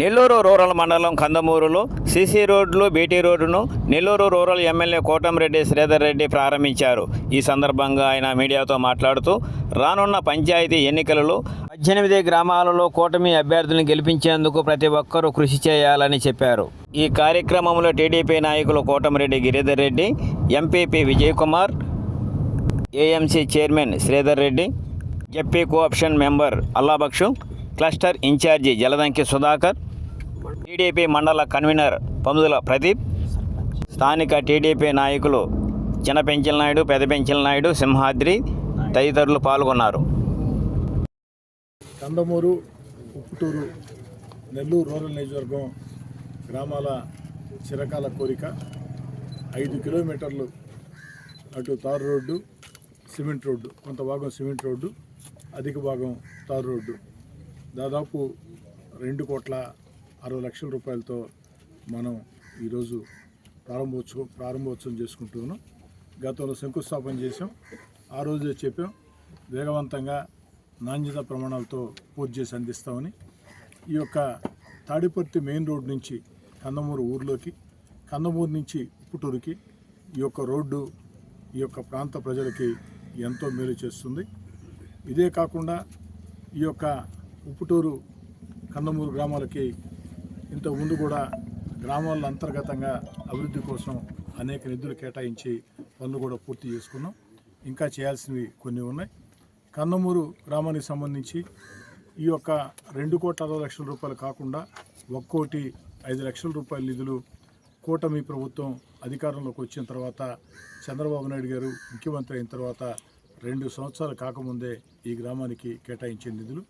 Nellore rural మండలం కందమూరులో CC రోడ్లు BT రోడ్డును నెల్లూరు రూరల్ ఎమ్మెల్యే కోటంరెడ్డి శ్రీధర్ రెడ్డి ప్రారంభించారు. ఈ సందర్భంగా ఆయన మీడియాతో మాట్లాడుతూ రానున్న పంచాయతీ ఎన్నికలలో పద్దెనిమిది గ్రామాలలో కూటమి అభ్యర్థులను గెలిపించేందుకు ప్రతి ఒక్కరూ కృషి చేయాలని చెప్పారు. ఈ కార్యక్రమంలో టీడీపీ నాయకులు Kotamreddy Giridhar Reddy MPP Vijayakumar AMC chairman Sridhar Reddy ZP co-option member Allabakshu cluster in-charge Jaladanki Sudhakar TDP mandal convener Pandula Pradeep స్థానిక టీడీపీ నాయకులు చిన్నపెంచిల నాయుడు పెద్ద పెంచిల నాయుడు సింహాద్రి తదితరులు పాల్గొన్నారు. కందమూరు ఉప్పుటూరు నెల్లూరు రూరల్ నియోజకవర్గం గ్రామాల చిరకాల కోరిక. ఐదు కిలోమీటర్లు అటు తారు రోడ్డు సిమెంట్ రోడ్డు కొంత భాగం సిమెంట్ రోడ్డు అధిక భాగం తారు రోడ్డు. దాదాపు రెండు కోట్ల అరవై లక్షల రూపాయలతో మనం ఈరోజు ప్రారంభోత్సవం ప్రారంభోత్సవం చేసుకుంటున్నాం. గతంలో శంకుస్థాపన చేసాం ఆ రోజే చెప్పాం వేగవంతంగా నాణ్యత ప్రమాణాలతో పూర్తి చేసి అందిస్తామని. ఈ యొక్క తాడిపర్తి మెయిన్ రోడ్ నుంచి కందమూరు ఊర్లోకి కందమూరు నుంచి పుట్టూరుకి ఈ యొక్క రోడ్డు ఈ యొక్క ప్రాంత ప్రజలకి ఎంతో మేలు చేస్తుంది. ఇదే కాకుండా ఈ యొక్క ఉప్పుటూరు కందమూరు గ్రామాలకి ఇంతకుముందు కూడా గ్రామాల అంతర్గతంగా అభివృద్ధి కోసం అనేక నిధులు కేటాయించి పనులు కూడా పూర్తి చేసుకున్నాం. ఇంకా చేయాల్సినవి కొన్ని ఉన్నాయి. కందమూరు గ్రామానికి సంబంధించి ఈ యొక్క రెండు కోట్ల అరవై లక్షల రూపాయలు కాకుండా ఒక్కోటి ఐదు లక్షల రూపాయల నిధులు కూటమి ప్రభుత్వం అధికారంలోకి వచ్చిన తర్వాత చంద్రబాబు నాయుడు గారు ముఖ్యమంత్రి అయిన తర్వాత రెండు సంవత్సరాలు కాకముందే ఈ గ్రామానికి కేటాయించే నిధులు.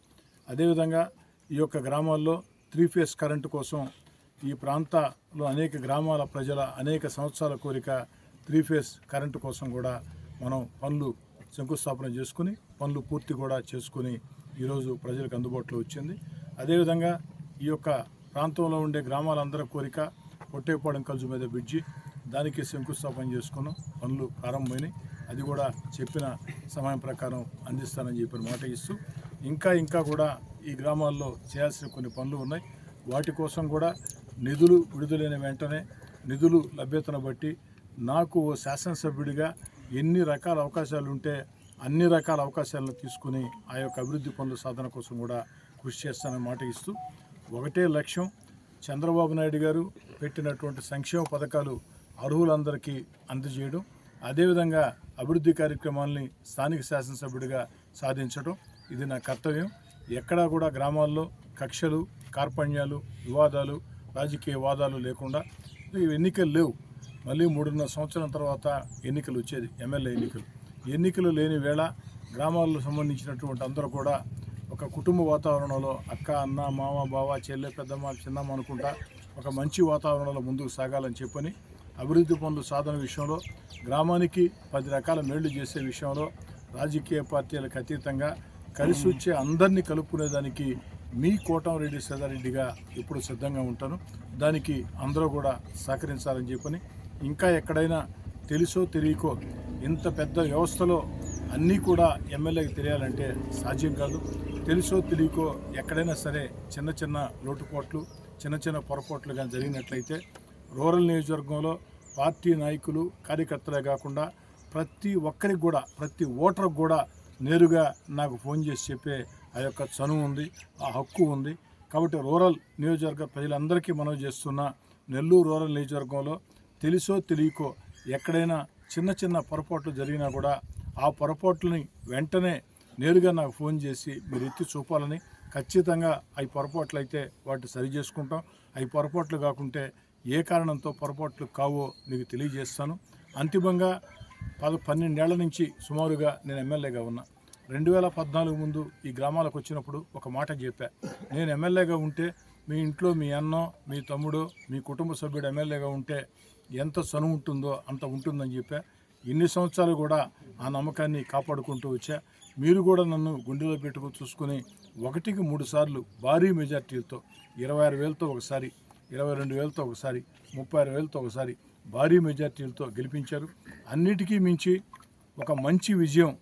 అదేవిధంగా ఈ యొక్క గ్రామాల్లో త్రీ ఫేస్ కరెంటు కోసం ఈ ప్రాంతంలో అనేక గ్రామాల ప్రజల అనేక సంవత్సరాల కోరిక త్రీ ఫేస్ కరెంటు కోసం కూడా మనం పనులు శంకుస్థాపన చేసుకుని పనులు పూర్తి కూడా చేసుకుని ఈరోజు ప్రజలకు అందుబాటులో వచ్చింది. అదేవిధంగా ఈ యొక్క ప్రాంతంలో ఉండే గ్రామాలందరి కోరిక పొట్టేపాడెం కలుజు మీద బ్రిడ్జి దానికి శంకుస్థాపన చేసుకున్నాం పనులు ప్రారంభమైనాయి. అది కూడా చెప్పిన సమయం ప్రకారం అందిస్తానని చెప్పిన మాట ఇస్తూ ఇంకా ఇంకా కూడా ఈ గ్రామాల్లో చేయాల్సిన కొన్ని పనులు ఉన్నాయి. వాటి కోసం కూడా నిధులు విడుదలైన వెంటనే నిధులు లభ్యతను బట్టి నాకు ఓ శాసనసభ్యుడిగా ఎన్ని రకాల అవకాశాలు ఉంటే అన్ని రకాల అవకాశాలను తీసుకుని ఆ యొక్క అభివృద్ధి పనుల సాధన కోసం కూడా కృషి చేస్తానని మాట ఇస్తూ ఒకటే లక్ష్యం చంద్రబాబు నాయుడు గారు పెట్టినటువంటి సంక్షేమ పథకాలు అర్హులందరికీ అందజేయడం. అదేవిధంగా అభివృద్ధి కార్యక్రమాల్ని స్థానిక శాసనసభ్యుడిగా సాధించడం. ఇది నా కర్తవ్యం. ఎక్కడా కూడా గ్రామాల్లో కక్షలు కార్పణ్యాలు వివాదాలు రాజకీయ వాదాలు లేకుండా ఈ ఎన్నికలు లేవు. మళ్ళీ మూడున్నర సంవత్సరం తర్వాత ఎన్నికలు వచ్చేది ఎమ్మెల్యే ఎన్నికలు. ఎన్నికలు లేని వేళ గ్రామాల్లో సంబంధించినటువంటి అందరూ కూడా ఒక కుటుంబ వాతావరణంలో అక్క అన్న మామ బావ చెల్లె పెద్దమ్మ చిన్నమ్మ అనుకుంటా ఒక మంచి వాతావరణంలో ముందుకు సాగాలని చెప్పని అభివృద్ధి పనులు సాధన విషయంలో గ్రామానికి పది రకాల మేళ్ళు చేసే విషయంలో రాజకీయ పార్టీలకు అతీతంగా కలిసి వచ్చే అందరినీ కలుపుకునేదానికి మీ కోటంరెడ్డి సదారెడ్డిగా ఎప్పుడు సిద్ధంగా ఉంటాను. దానికి అందరూ కూడా సహకరించాలని చెప్పని ఇంకా ఎక్కడైనా తెలుసో తెలియకో ఇంత పెద్ద వ్యవస్థలో అన్నీ కూడా ఎమ్మెల్యేకి తెలియాలంటే సాధ్యం కాదు. తెలుసో తెలియకో ఎక్కడైనా సరే చిన్న చిన్న లోటుపోట్లు చిన్న చిన్న పొరపాట్లు కానీ జరిగినట్లయితే రూరల్ నియోజకవర్గంలో పార్టీ నాయకులు కార్యకర్తలే కాకుండా ప్రతి ఒక్కరికి కూడా ప్రతి ఓటర్కి కూడా నేరుగా నాకు ఫోన్ చేసి చెప్పే ఆ యొక్క చనువు ఉంది ఆ హక్కు ఉంది. కాబట్టి రూరల్ నియోజకవర్గ ప్రజలందరికీ మనం చేస్తున్న నెల్లూరు రూరల్ నియోజకవర్గంలో తెలుసో తెలియకో ఎక్కడైనా చిన్న చిన్న పొరపాట్లు జరిగినా కూడా ఆ పొరపాట్లని వెంటనే నేరుగా నాకు ఫోన్ చేసి మీరు ఎత్తి చూపాలని ఖచ్చితంగా అవి పొరపాట్లు అయితే వాటిని సరి చేసుకుంటాం. అవి పొరపాట్లు కాకుంటే ఏ కారణంతో పొరపాట్లు కావో మీకు తెలియజేస్తాను. అంతిమంగా పద పన్నెండేళ్ళ నుంచి సుమారుగా నేను ఎమ్మెల్యేగా ఉన్నా. రెండు వేల పద్నాలుగు ముందు ఈ గ్రామాలకు వచ్చినప్పుడు ఒక మాట చెప్పా. నేను ఎమ్మెల్యేగా ఉంటే మీ ఇంట్లో మీ అన్న మీ తమ్ముడు మీ కుటుంబ సభ్యుడు ఎమ్మెల్యేగా ఉంటే ఎంత చనువు ఉంటుందో అంత ఉంటుందని చెప్పా. ఇన్ని సంవత్సరాలు కూడా ఆ నమ్మకాన్ని కాపాడుకుంటూ వచ్చా. మీరు కూడా నన్ను గుండెలో పెట్టుకుని చూసుకుని ఒకటికి మూడు సార్లు భారీ మెజార్టీలతో ఇరవై ఆరు వేలతో ఒకసారి ఇరవై రెండు వేలతో ఒకసారి ముప్పై ఆరు వేలతో ఒకసారి భారీ మెజార్టీలతో గెలిపించారు. అన్నిటికీ మించి ఒక మంచి విజయం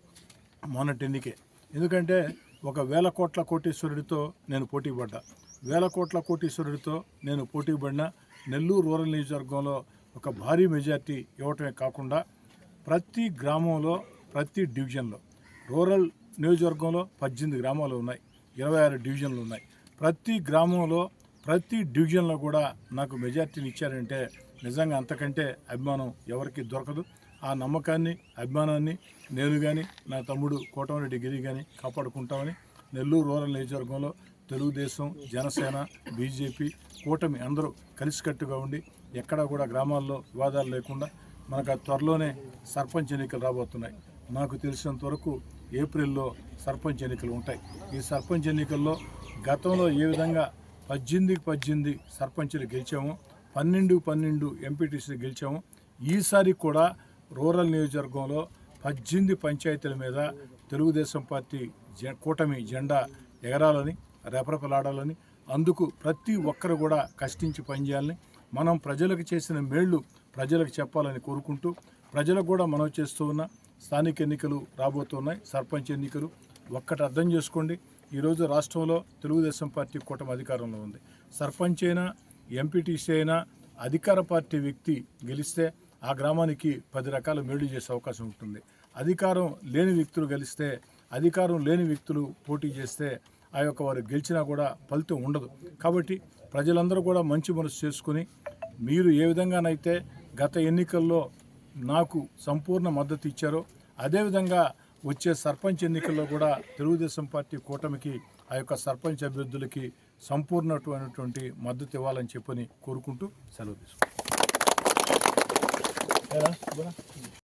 మొన్నటి ఎన్నికే ఎందుకంటే ఒక వేల కోట్ల కోటేశ్వరుడితో నేను పోటీ పడ్డా వేల కోట్ల కోటీశ్వరుడితో నేను పోటీ పడిన నెల్లూరు రూరల్ నియోజకవర్గంలో ఒక భారీ మెజార్టీ ఇవ్వటమే కాకుండా ప్రతి గ్రామంలో ప్రతి డివిజన్లో రూరల్ నియోజకవర్గంలో పద్దెనిమిది గ్రామాలు ఉన్నాయి. ఇరవై ఆరు డివిజన్లు ఉన్నాయి. ప్రతి గ్రామంలో ప్రతి డివిజన్లో కూడా నాకు మెజార్టీని ఇచ్చారంటే నిజంగా అంతకంటే అభిమానం ఎవరికి దొరకదు. ఆ నమ్మకాన్ని అభిమానాన్ని నేను కానీ నా తమ్ముడు కోటమిరెడ్డి గిరి కానీ కాపాడుకుంటామని నెల్లూరు రూరల్ నియోజకవర్గంలో తెలుగుదేశం జనసేన బీజేపీ కూటమి అందరూ కలిసికట్టుగా ఉండి ఎక్కడా కూడా గ్రామాల్లో వివాదాలు లేకుండా మనకు ఆ త్వరలోనే సర్పంచ్ ఎన్నికలు రాబోతున్నాయి. నాకు తెలిసినంత వరకు ఏప్రిల్లో సర్పంచ్ ఎన్నికలు ఉంటాయి. ఈ సర్పంచ్ ఎన్నికల్లో గతంలో ఏ విధంగా పద్దెనిమిదికి పద్దెనిమిది సర్పంచ్లు గెలిచాము పన్నెండు పన్నెండు ఎంపీటీసీలు గెలిచాము ఈసారి కూడా రూరల్ నియోజకవర్గంలో పద్దెనిమిది పంచాయతీల మీద తెలుగుదేశం పార్టీ కూటమి జెండా ఎగరాలని రెపరెపలాడాలని అందుకు ప్రతి ఒక్కరు కూడా కష్టించి పనిచేయాలని మనం ప్రజలకు చేసిన మేళ్ళు ప్రజలకు చెప్పాలని కోరుకుంటూ ప్రజలకు కూడా మనం చేస్తూ ఉన్న స్థానిక ఎన్నికలు రాబోతున్నాయి. సర్పంచ్ ఎన్నికలు ఒక్కటి అర్థం చేసుకోండి. ఈరోజు రాష్ట్రంలో తెలుగుదేశం పార్టీ కూటమి అధికారంలో ఉంది. సర్పంచ్ అయినా ఎంపీటీసీ అయినా అధికార పార్టీ వ్యక్తి గెలిస్తే ఆ గ్రామానికి పది రకాల మేలు చేసే అవకాశం ఉంటుంది. అధికారం లేని వ్యక్తులు గెలిస్తే అధికారం లేని వ్యక్తులు పోటీ చేస్తే ఆ యొక్క వారు గెలిచినా కూడా ఫలితం ఉండదు. కాబట్టి ప్రజలందరూ కూడా మంచి మనసు చేసుకుని మీరు ఏ విధంగానైతే గత ఎన్నికల్లో నాకు సంపూర్ణ మద్దతు ఇచ్చారో అదేవిధంగా వచ్చే సర్పంచ్ ఎన్నికల్లో కూడా తెలుగుదేశం పార్టీ కూటమికి ఆ యొక్క సర్పంచ్ అభ్యర్థులకి సంపూర్ణమైనటువంటి మద్దతు ఇవ్వాలని చెప్పని కోరుకుంటూ సెలవు తీసుకుంటాను 来来过来。